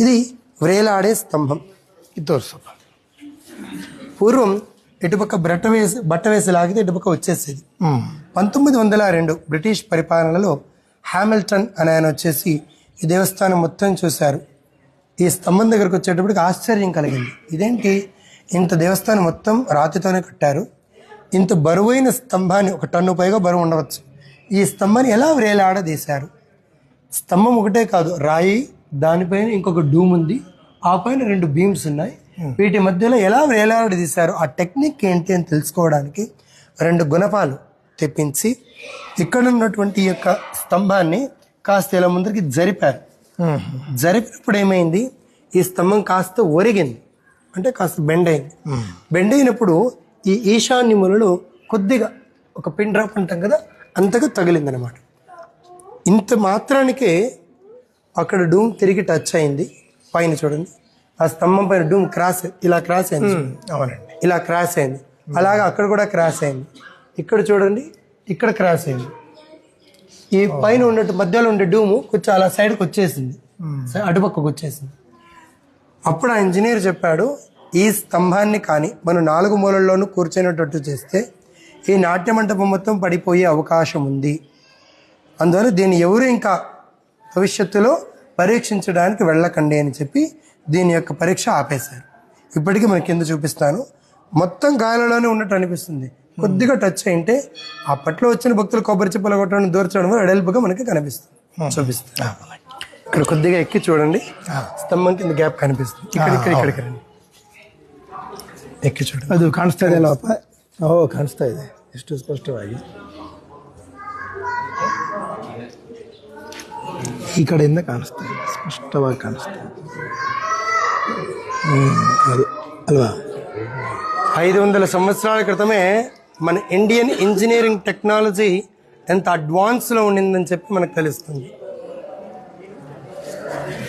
ఇది వ్రేలాడే స్తంభం. ఇది పూర్వం ఇటుపక్క బట్ట వేసి బట్ట వేసి లాగితే ఇటుపక్క వచ్చేసేది. పంతొమ్మిది వందల రెండు బ్రిటిష్ పరిపాలనలో హ్యామిల్టన్ అనే ఆయన వచ్చేసి ఈ దేవస్థానం మొత్తం చూశారు. ఈ స్తంభం దగ్గరకు వచ్చేటప్పటికి ఆశ్చర్యం కలిగింది. ఇదేంటి? ఇంత దేవస్థానం మొత్తం రాతితోనే కట్టారు. ఇంత బరువైన స్తంభాన్ని ఒక టన్ను పైగా బరువు ఉండవచ్చు. ఈ స్తంభాన్ని ఎలా వ్రేలాడదీశారు? స్తంభం ఒకటే కాదు రాయి దానిపైన ఇంకొక డూమ్ ఉంది. ఆ పైన రెండు బీమ్స్ ఉన్నాయి. వీటి మధ్యలో ఎలా వేలాడదీశారు ఆ టెక్నిక్ ఏంటి అని తెలుసుకోవడానికి రెండు గుణపాలు తెప్పించి ఇక్కడ ఉన్నటువంటి ఈ యొక్క స్తంభాన్ని కాస్త ఇలా ముందరికి జరిపారు. జరిపినప్పుడు ఏమైంది? ఈ స్తంభం కాస్త ఒరిగింది. అంటే కాస్త బెండ్ అయింది. బెండ్ అయినప్పుడు ఈ ఈశాన్యములలో కొద్దిగా ఒక పిన్ డ్రాప్ అంటాం కదా అంతగా తగిలింది అనమాట ఇంత మాత్రానికే అక్కడ డూమ్ తిరిగి టచ్ అయింది. పైన చూడండి. ఆ స్తంభం పైన డూమ్ క్రాస్ ఇలా క్రాస్ అయింది అవునండి. ఇలా క్రాస్ అయింది. అలాగే అక్కడ కూడా క్రాస్ అయింది. ఇక్కడ చూడండి ఇక్కడ క్రాస్ అయింది. ఈ పైన ఉన్నట్టు మధ్యలో ఉండే డూము కొంచెం అలా సైడ్కి వచ్చేసింది. అటుపక్కకు వచ్చేసింది. అప్పుడు ఆ ఇంజనీర్ చెప్పాడు ఈ స్తంభాన్ని కానీ మనం నాలుగు మూలల్లోనూ కూర్చునేటట్టు చేస్తే ఈ నాట్య మంటపం మొత్తం పడిపోయే అవకాశం ఉంది. అందువల్ల దీన్ని ఎవరు ఇంకా భవిష్యత్తులో పరీక్షించడానికి వెళ్ళకండి అని చెప్పి దీని యొక్క పరీక్ష ఆపేశారు ఇప్పటికీ మనకి కింద చూపిస్తాను మొత్తం గాలిలోనే ఉన్నట్టు అనిపిస్తుంది కొద్దిగా టచ్ అయింటే అప్పట్లో వచ్చిన భక్తులు కొబ్బరి చిప్పలు కొట్టడం దూర్చడం వెడల్పుగా మనకి కనిపిస్తుంది చూపిస్తాను ఇక్కడ కొద్దిగా ఎక్కి చూడండి స్తంభం కింద గ్యాప్ కనిపిస్తుంది ఇక్కడ ఇక్కడ ఇక్కడికి రండి ఎక్కి చూడండి ಅದು ಕಾಣಿಸ್ತಾ ಇದೆ ಅಲ್ಲಪ್ಪ ಓ ಕಾಣಿಸ್ತಾ ಇದೆ ಎಷ್ಟು ಸ್ಪಷ್ಟವಾಗಿ ಈ ಕಡೆಯಿಂದ ಕಾಣಿಸ್ತಾ ಇದೆ ಸ್ಪಷ್ಟವಾಗಿ ಕಾಣಿಸ್ತಾ ಇದೆ ಹ್ಮ್, ಅದು ಅಲ್ವಾ ఐదు వందల సంవత్సరాల క్రితమే మన ఇండియన్ ఇంజనీరింగ్ టెక్నాలజీ ఎంత అడ్వాన్స్లో ఉండిందని చెప్పి మనకు తెలుస్తుంది